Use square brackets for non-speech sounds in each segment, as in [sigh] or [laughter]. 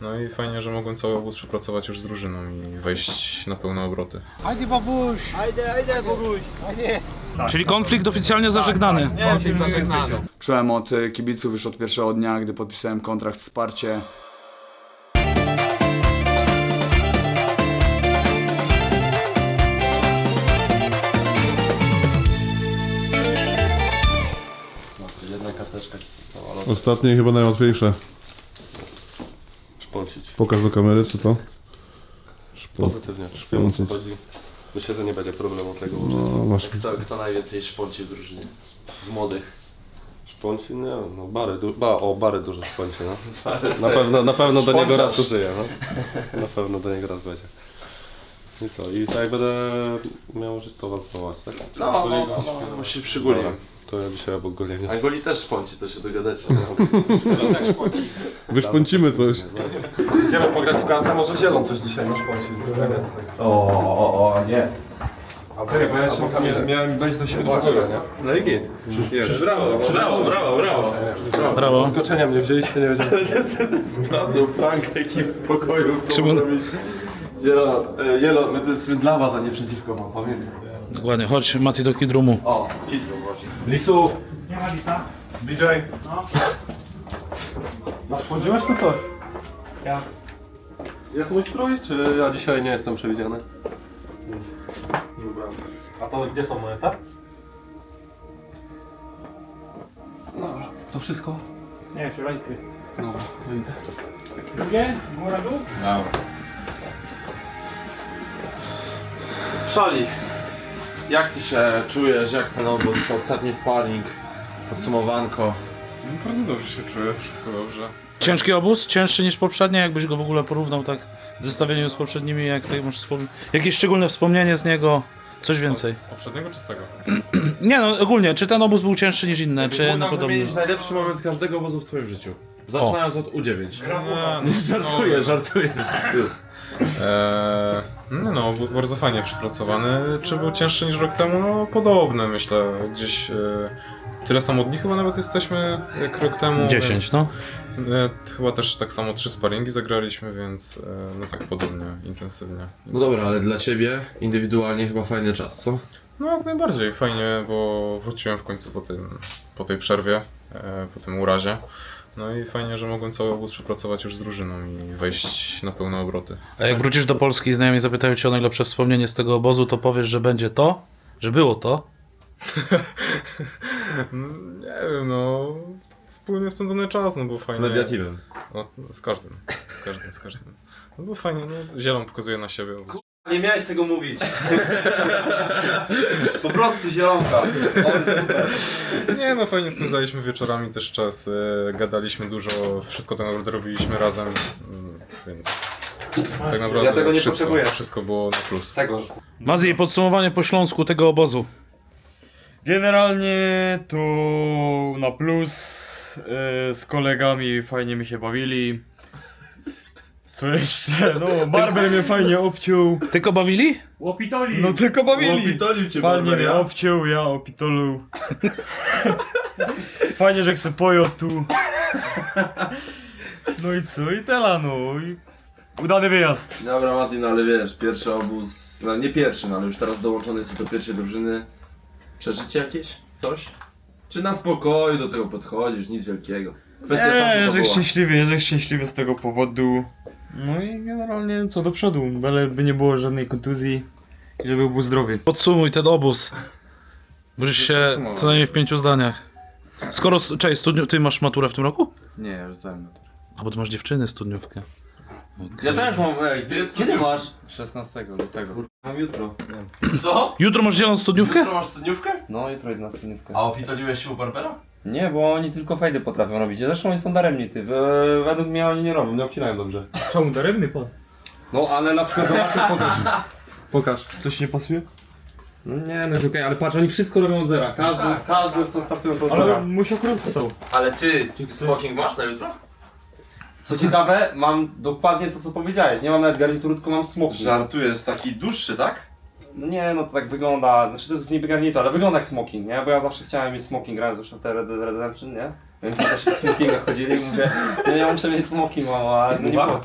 No i fajnie, że mogłem cały obóz przepracować już z drużyną i wejść na pełne obroty. Ajde babuś! Ajde, ajde babuś! Ajde! Czyli konflikt oficjalnie zażegnany. Konflikt zażegnany. Czułem od y, kibiców już od pierwszego dnia, gdy podpisałem kontrakt wsparcie. Jedna karteczka ci została, Ostatnie chyba najłatwiejsze. Pokaż do kamery, czy to? Szpo... Pozytywnie, wiem o co chodzi. Myślę, że nie będzie problemu tego użyć. No właśnie. Kto, kto najwięcej szponci w drużynie? Z młodych. Szpąci? Nie no Bary, du- ba, o Bary dużo szpąci, no. Na pewno, na pewno do niego raz użyję, no. Na pewno do niego raz będzie. I co, i tak będę miał żyć, to was tak? No, no, no, no, no się przyguli. Dobra, To ja dzisiaj obok golenia. A goli też szponci, to się dogadacie. [laughs] Wyszpącimy coś. Idziemy pograć w kartę, może zielon coś dzisiaj na szpąci. O, o, o, nie. A ty, bo ja jeszcze miałem, miałem wejść do siebie do pokoju, nie? No i git. Brawo, brawo, brawo, brawo. Brawo. Zaskoczenia mnie wzięliście, nie wiedziałem. [laughs] Sprawdzą prankę ekip w pokoju, co Szymon-. Jelo, e, Jelo, my to jesteśmy dla was, a nie przeciwko wam, pamiętaj. Dokładnie, chodź Mati do kidrumu. O, Kitro właśnie. Lisu! Nie ma Lisa. DJ! No. Naszpądziłeś tu coś? Ja. Jest mój strój, czy ja dzisiaj nie jestem przewidziany? Nie ubrałem. A to gdzie są moje, tak? Dobra, to wszystko? Nie, jeszcze ręky. Dobra, to idę. Drugie? Góra dół? Szali, jak ty się czujesz, jak ten obóz, ostatni sparring, podsumowanko? Bardzo dobrze się czuję, wszystko dobrze. Ciężki obóz? Cięższy niż poprzednie? Jakbyś go w ogóle porównał tak w zestawieniu z poprzednimi? Jak tak masz wspom... Jakieś szczególne wspomnienie z niego? Coś więcej? Z poprzedniego czy z tego? [clears throat] Nie no, ogólnie, czy ten obóz był cięższy niż inne, czy Mógł no nam podobny? wymienić najlepszy moment każdego obozu w twoim życiu. Zaczynając od U9. Nie, [laughs] Żartuję, żartuję, żartuję. Eee, no, no, obóz bardzo fajnie przepracowany. Czy był cięższy niż rok temu? No, podobny myślę. Gdzieś e, tyle samo dni chyba nawet jesteśmy jak rok temu. 10, więc, no. E, chyba też tak samo trzy sparingi zagraliśmy, więc e, no tak podobnie, intensywnie. No dobra, ale dla ciebie indywidualnie chyba fajny czas, co? No jak najbardziej, fajnie, bo wróciłem w końcu po, tym, po tej przerwie, e, po tym urazie. No i fajnie, że mogłem cały obóz przepracować już z drużyną i wejść na pełne obroty. A jak wrócisz do Polski i znajomi zapytają cię o najlepsze wspomnienie z tego obozu, to powiesz, że będzie to? Że było to? [laughs] No, nie wiem, no. Wspólnie spędzony czas, no bo Z fajnie. mediatywem. No, z każdym, z każdym, z każdym. No bo fajnie, no, zielon pokazuje na siebie. Nie miałeś tego mówić. [laughs] po prostu zielonka. Nie no, fajnie spędzaliśmy wieczorami też czas, e, gadaliśmy dużo, wszystko tak naprawdę robiliśmy razem, mm, więc tak naprawdę Ja tego nie wszystko, potrzebuję. wszystko było na plus. Tego. Mazji, podsumowanie po śląsku tego obozu. Generalnie to na plus. e, z kolegami fajnie mi się bawili. Co jeszcze? No, barber mnie fajnie obciął. Tylko bawili? No tylko bawili. Opitolił cię Fajnie mnie Barbara. obciął, ja opitolu. Fajnie, że chcę pojo tu. No i co? I tela no. I udany wyjazd. Dobra Mazin, ale wiesz, pierwszy obóz, no nie pierwszy, no ale już teraz dołączony jesteś do pierwszej drużyny. Przeżycie jakieś? Coś? Czy na spokoju do tego podchodzisz, nic wielkiego? Kwestia Nie, czasu to była. szczęśliwy, jestem szczęśliwy z tego powodu. No i generalnie co do przodu, byle by nie było żadnej kontuzji i żeby był zdrowy. Podsumuj ten obóz. Możesz się co najmniej w pięciu zdaniach. Skoro, cześć, studniu, ty masz maturę w tym roku? Nie, ja już zdałem maturę. A bo ty masz dziewczyny studniówkę. Ja też mam, ej, ty, kiedy masz? 16 lutego. Mam jutro. Co? Jutro masz zieloną studniówkę? Jutro masz studniówkę? No, jutro idę na studniówkę. A opitoliłeś się u Barbera? Nie, bo oni tylko fejdy potrafią robić. Zresztą oni są daremni, ty. We- Według mnie oni nie robią, nie obcinają dobrze. Czemu daremny pan? No, ale na przykład zobaczę, pokaż. Pokaż. Coś nie pasuje? No nie, no jest okej, ale patrz, oni wszystko robią od zera. Każdy, każdy co startują to od Ale zera. mu się akurat chce. Ale ty, smoking masz na jutro? Co ciekawe, mam dokładnie to co powiedziałeś. Nie mam nawet garnituru, tylko mam smoking. Żartujesz, taki dłuższy, tak? No nie, no to tak wygląda, znaczy to jest niby garnitur, ale wygląda jak smoking, nie? Bo ja zawsze chciałem mieć smoking, grałem zresztą w te Red Dead Redemption, nie? Wiem, że też w smokingach chodzili i mówię, no ja muszę mieć smoking, mama, ale no nie Mucha? było.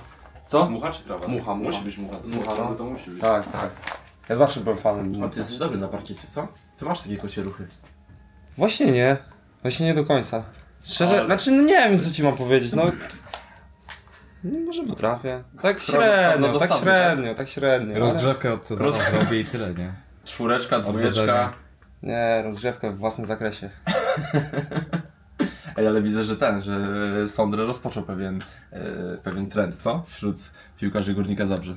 Co? Mucha czy krawa? Mucha, mucha. Musi być mucha. To mucha, no. to musi być. Tak, tak. Ja zawsze byłem fanem. A ty jesteś dobry na parkiecie, co? Ty masz takie kocie ruchy. Właśnie nie. Właśnie nie do końca. Szczerze, Ale- znaczy no nie wiem co ci mam powiedzieć, no... no może potrafię. Tak Droga średnio, tak średnio, tak średnio. Rozgrzewkę od sezonu Roz- zrobi i tyle, nie? Czwóreczka, dwójeczka. Nie, rozgrzewkę w własnym zakresie. [laughs] Ej, ale widzę, że ten, że Sondre rozpoczął pewien, e, pewien trend, co? Wśród piłkarzy Górnika Zabrze.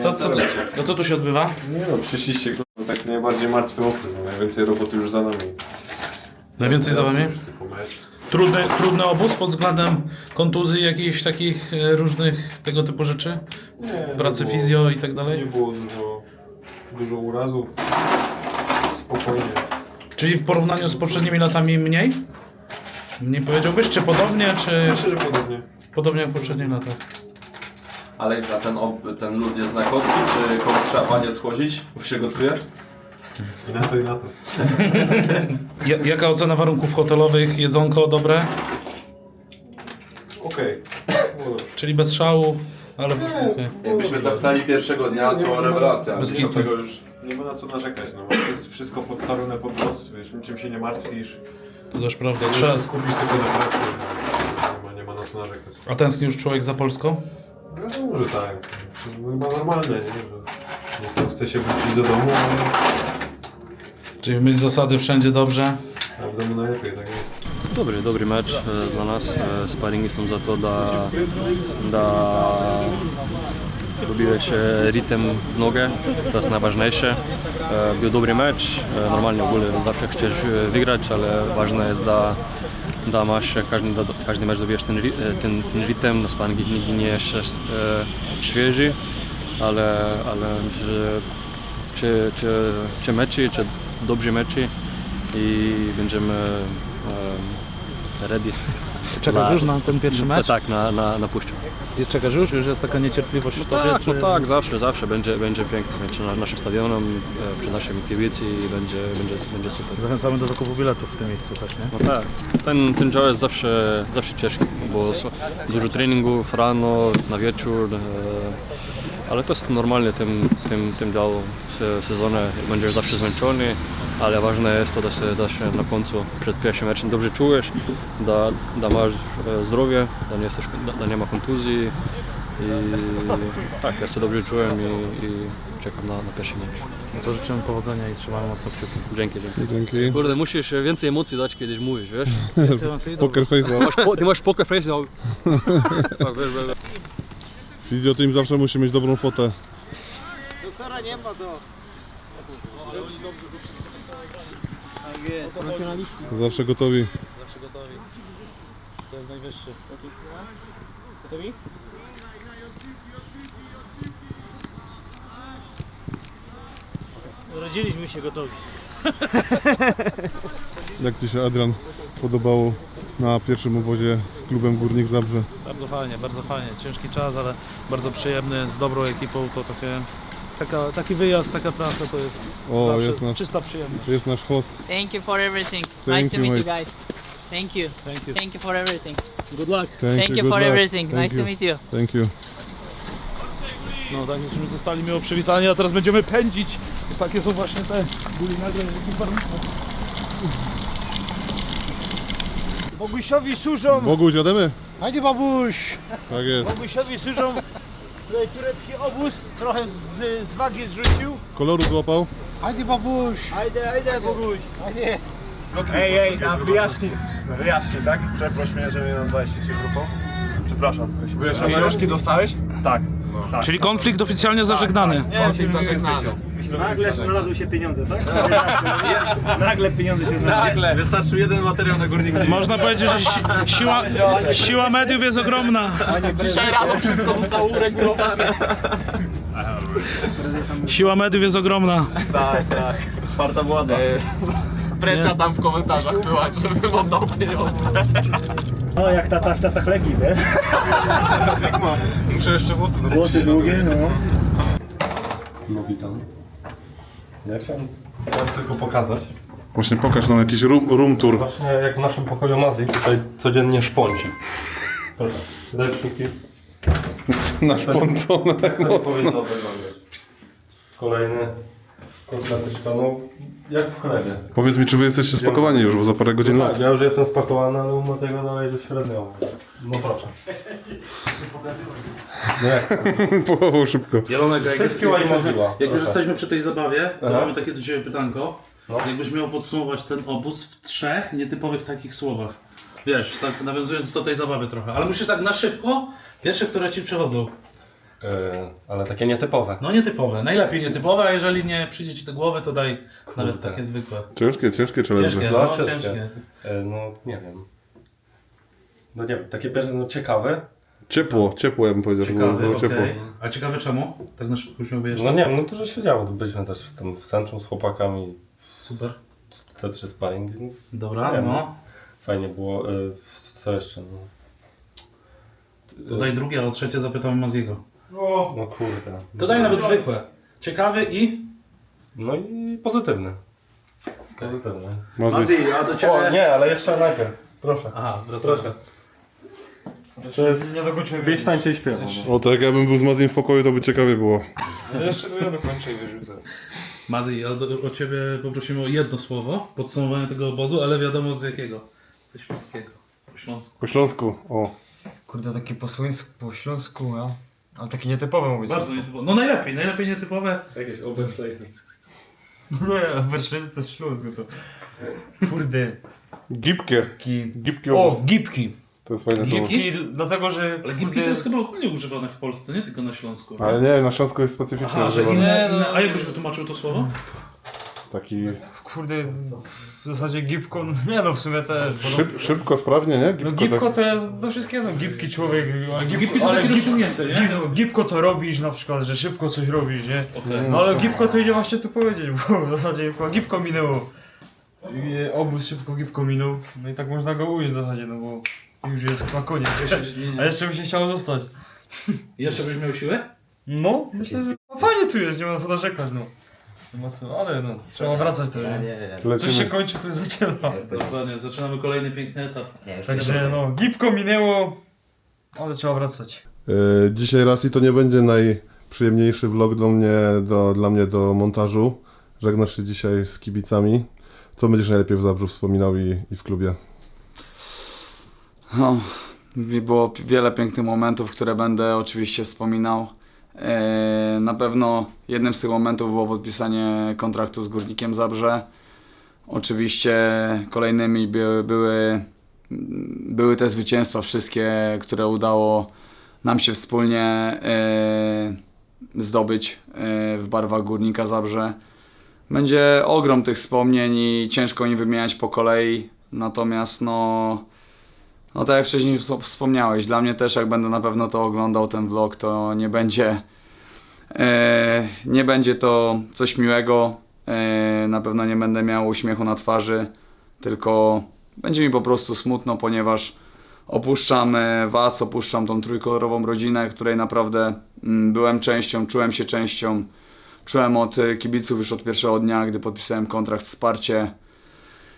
Co, co, tu, no co tu się odbywa? Nie no, przyszliście kurwa, tak najbardziej martwy okres, no, najwięcej roboty już za nami. Najwięcej za wami? Mecz. Trudny, trudny obóz pod względem kontuzji, jakichś takich e, różnych tego typu rzeczy? Nie, Pracy nie było- fizjo i tak Nie dalej? było dużo, dużo urazów. Spokojnie. Czyli w porównaniu z poprzednimi latami mniej? Nie powiedziałbyś, czy podobnie, czy Myślę, że podobnie. podobnie jak w poprzednich latach? Aleks, a ten, ob- ten lód jest na kostki, czy komuś trzeba panie schłodzić? Bo się gotuje? I na to, i na to. [laughs] Ja, jaka ocena warunków hotelowych, jedzonko dobre? Okej. Dobrze. Czyli bez szału, ale... okej. Jakbyśmy zapytali pierwszego dnia, to rewelacja. Bez Bez kitu. tego już... Nie ma na co narzekać, no. bo To jest wszystko podstawione pod nos, wiesz, niczym się nie martwisz. To też prawda. Trzeba Trzeba... się skupić tylko na pracy. Nie ma, nie ma na co narzekać. A tęskni już człowiek za Polską? Wiadomo, że tak. To chyba normalne, nie? Że nie chce się wrócić do domu, ale Czyli myśl zasady wszędzie dobrze? a w domu najlepiej, tak jest. Dobry, dobry mecz e, dla nas. E, Sparingi są za to, da, da robiłeś się rytm w nogę, to jest najważniejsze. E, Był dobry mecz, e, normalnie w ogóle zawsze chcesz e, wygrać, ale ważne jest, da, da masz każdy, da, każdy mecz dobijesz ten, ry- e, ten, ten rytm, na sparingi nigdy nie jest e, świeży, ale, ale myślę, że czy, czy, czy meczy, czy dobrze meczy i będziemy ready. Czekasz już na ten pierwszy mecz? tak, na, na, na puszczę. I Czekasz już? Już jest taka niecierpliwość w tobie? Tak, no czy- tak, zawsze, zawsze będzie, będzie piękny mecz na naszym stadionem, przed naszymi kibici i będzie, będzie, będzie super. Zachęcamy do zakupu biletów w tym miejscu też, nie? No tak, ten, ten dział jest zawsze, zawsze ciężki, bo dużo treningów rano, na wieczór, e, ale to jest normalnie tym, tym, tym dział se- sezonie, będziesz zawsze zmęczony, ale ważne jest to, da się, da się na końcu przed pierwszym meczem dobrze czujesz, da, da masz e, zdrowie, da nie, jesteś, da, da nie ma kontuzji i [laughs] tak, ja się dobrze czułem i, i czekam na, na pierwszy mecz. No to życzymy powodzenia i trzymamy mocno kciuki. Dzięki, dzięki. Dzięki. Kurde, musisz więcej emocji dać, kiedyś mówisz, wiesz? [laughs] Poker face. Masz po, ty masz poker face, no. [laughs] Tak, wiesz, wiesz, wiesz. Fizjo team zawsze musi mieć dobrą fotę. Zawsze gotowi. Zawsze gotowi. To jest najwyższy. Gotowi? Urodziliśmy się gotowi. [laughs] Jak Ci się Adrian podobało na pierwszym obozie z klubem Górnik Zabrze? Bardzo fajnie, bardzo fajnie. Ciężki czas, ale bardzo przyjemny, z dobrą ekipą. To takie, taka, taki wyjazd, taka praca to jest O, zawsze jest nasz, czysta przyjemność. jest nasz host. Thank you for everything. Thank nice you, to meet mate. you guys. Thank you. Thank you. Thank you for everything. Good luck. Thank, Thank you good for luck. everything. Thank nice you. to meet you. Thank you. No tak, żeśmy zostali miło przywitani, a teraz będziemy pędzić. I takie są właśnie te byli nagle. Bogusiowi służą. Boguś, jademy? Hajdzie babuś. Tak jest. Bogusiowi służą. Tutaj turecki obóz. Trochę z, z wagi zrzucił. Koloru złapał? Hajdzie babuś. Hajde, hajde Boguś. Hajde. Ej, ej, a wyjaśnij, wyjaśnij, tak? Przeproś mnie, że mnie nazwałeś się grupą. Przepraszam. Wiesz, książki dostałeś? Czyli konflikt oficjalnie zażegnany. Konflikt zażegnany. Nagle znalazły się pieniądze, tak? Nagle pieniądze się znalazły. Nagle. Wystarczył jeden materiał na górnik Można powiedzieć, że si siła, siła mediów jest ogromna. Dzisiaj rano wszystko zostało uregulowane. Siła mediów jest ogromna. Tak, tak. Czwarta władza. Presja tam w komentarzach była, żebym oddał pieniądze. No jak tata w czasach Legii, wiesz? Sigma. Muszę jeszcze włosy zrobić. Włosy długie, no. No witam. Ja chciałem, chciałem tylko pokazać, Właśnie pokaż nam jakiś room, room tour. Właśnie jak w naszym pokoju Mazji tutaj codziennie szponci. Proszę, ręczniki. Naszpącone Tak mocno. powinno wyglądać. Kolejny kosmetyczka, no jak w chlebie. Powiedz mi, czy wy jesteście spakowani już, bo za parę godzin No tak, ja już jestem spakowany, ale u Maciego dalej że średnio. No proszę. No jak? [laughs] Szybko. Jelonek, jak, Wszystkie jak, ładnie jesteśmy, mówiła, jak już proszę. jesteśmy przy tej zabawie, to Aha. mamy takie do Ciebie pytanko. No. Jakbyś miał podsumować ten obóz w trzech nietypowych takich słowach. Wiesz, tak nawiązując do tej zabawy trochę. Ale musisz tak na szybko, pierwsze, które Ci przychodzą. Yy, ale takie nietypowe. No nietypowe, najlepiej nietypowe, a jeżeli nie przyjdzie Ci do głowy, to daj nawet takie zwykłe. Ciężkie, ciężkie challenge. Ciężkie, No, no, ciężkie. ciężkie. Yy, no nie wiem. No nie wiem, takie pierwsze, no ciekawe. Ciepło, ciepło ja bym powiedział, żeby było, było okej. ciepło. A ciekawe czemu? Tak na szybko byś miał wyjaśnić. No nie wiem, no dużo się działo. Byliśmy też w, tym, w centrum z chłopakami. Super. Te trzy sparingi. No, Dobra, wiem. no. Fajnie było. Yy, co jeszcze? No. Drugie, a o trzecie zapytamy Maziego. No kurde. To daj nawet zwykłe. Ciekawy i... No i pozytywny. Pozytywny. Mazy. Mazi, a do Ciebie... O nie, ale jeszcze najpierw. Proszę. Aha, wracamy. Proszę. Nie dokończyłem. Wieś tańczy i śpiewa. O, tak jak ja bym był z Mazim w pokoju, to by ciekawie było. Jeszcze to ja dokończę i wyrzucę. Mazi, a do, o Ciebie poprosimy o jedno słowo, podsumowanie tego obozu, ale wiadomo z jakiego. Ze śląskiego. Po śląsku. Po Śląsku, o. Kurde, takie po słońsku, po śląsku, ja? Ale takie nietypowe mówię. Bardzo nietypowe. No najlepiej, najlepiej nietypowe. Jakieś overflazy. [laughs] Nie, Werszlezy to jest Śląsk, no to... Kurde. Gipkie. Taki... Gipkie O, gipki. To jest fajne słowo. Gipki, dlatego że... Ale gipki to jest chyba ogólnie używane w Polsce, nie tylko na Śląsku. Ale nie, na Śląsku jest specyficznie Aha, że używane. inne, no. inne... A jak byś wytłumaczył to słowo? Taki Kurde, w zasadzie gipko, no nie no w sumie też. bo no- szyb, szybko, sprawnie, nie? No gipko to jest do wszystkiego, no gipki człowiek, ale gipko, Gipki to ale gip- nie? gip- no, gipko to robisz na przykład, że szybko coś robisz, nie? Okej. No ale gipko to idzie właśnie tu powiedzieć, bo w zasadzie gipko minęło. I Obóz szybko gipko minął, no i tak można go ująć w zasadzie, no bo już jest na koniec. A jeszcze by się chciało zostać. Jeszcze byś miał siłę? No, myślę, że no, fajnie tu jest, nie ma co narzekać, no. Nie co, ale no, trzeba wracać też. nie? Coś się kończy, coś zaczyna. Dokładnie, zaczynamy kolejny piękny etap. Także no, gipko minęło, ale trzeba wracać. E, Dzisiaj Rasi to nie będzie najprzyjemniejszy vlog dla mnie, do, dla mnie do montażu. Żegnasz się dzisiaj z kibicami. Co będziesz najlepiej w Zabrzu wspominał i, i w klubie? No, było wiele pięknych momentów, które będę oczywiście wspominał. E, Na pewno jednym z tych momentów było podpisanie kontraktu z Górnikiem Zabrze. Oczywiście kolejnymi były, były, były te zwycięstwa wszystkie, które udało nam się wspólnie e, zdobyć e, w barwach Górnika Zabrze. Będzie ogrom tych wspomnień i ciężko im wymieniać po kolei. Natomiast no, no tak jak wcześniej wsp- wspomniałeś, dla mnie też jak będę na pewno to oglądał ten vlog, to nie będzie e, nie będzie to coś miłego. E, na pewno nie będę miał uśmiechu na twarzy, tylko będzie mi po prostu smutno, ponieważ opuszczam e, was, opuszczam tą trójkolorową rodzinę, której naprawdę mm, byłem częścią, czułem się częścią. Czułem od e, kibiców już od pierwszego dnia, gdy podpisałem kontrakt wsparcie.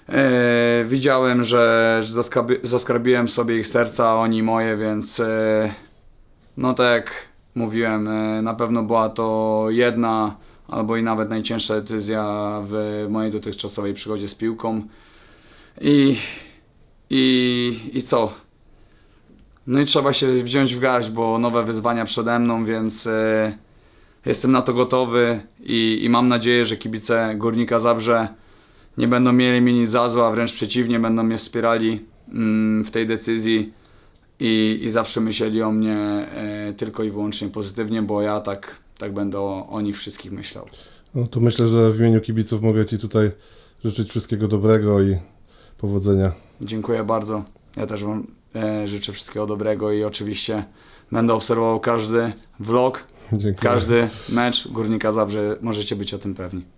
E, widziałem, że, że zaskarbi- zaskarbiłem sobie ich serca, oni moje, więc e, no tak jak mówiłem, e, na pewno była to jedna albo i nawet najcięższa decyzja w mojej dotychczasowej przygodzie z piłką. I, i, i co? No i trzeba się wziąć w garść, bo nowe wyzwania przede mną, więc jestem na to gotowy i, i mam nadzieję, że kibice Górnika Zabrze nie będą mieli mi nic za złe, a wręcz przeciwnie, będą mnie wspierali mm, w tej decyzji i, i zawsze myśleli o mnie e, tylko i wyłącznie pozytywnie, bo ja tak, tak będę o, o nich wszystkich myślał. No to myślę, że w imieniu kibiców mogę Ci tutaj życzyć wszystkiego dobrego i powodzenia. Dziękuję bardzo. Ja też Wam e, życzę wszystkiego dobrego i oczywiście będę obserwował każdy vlog, Dziękuję. każdy mecz Górnika Zabrze, możecie być o tym pewni.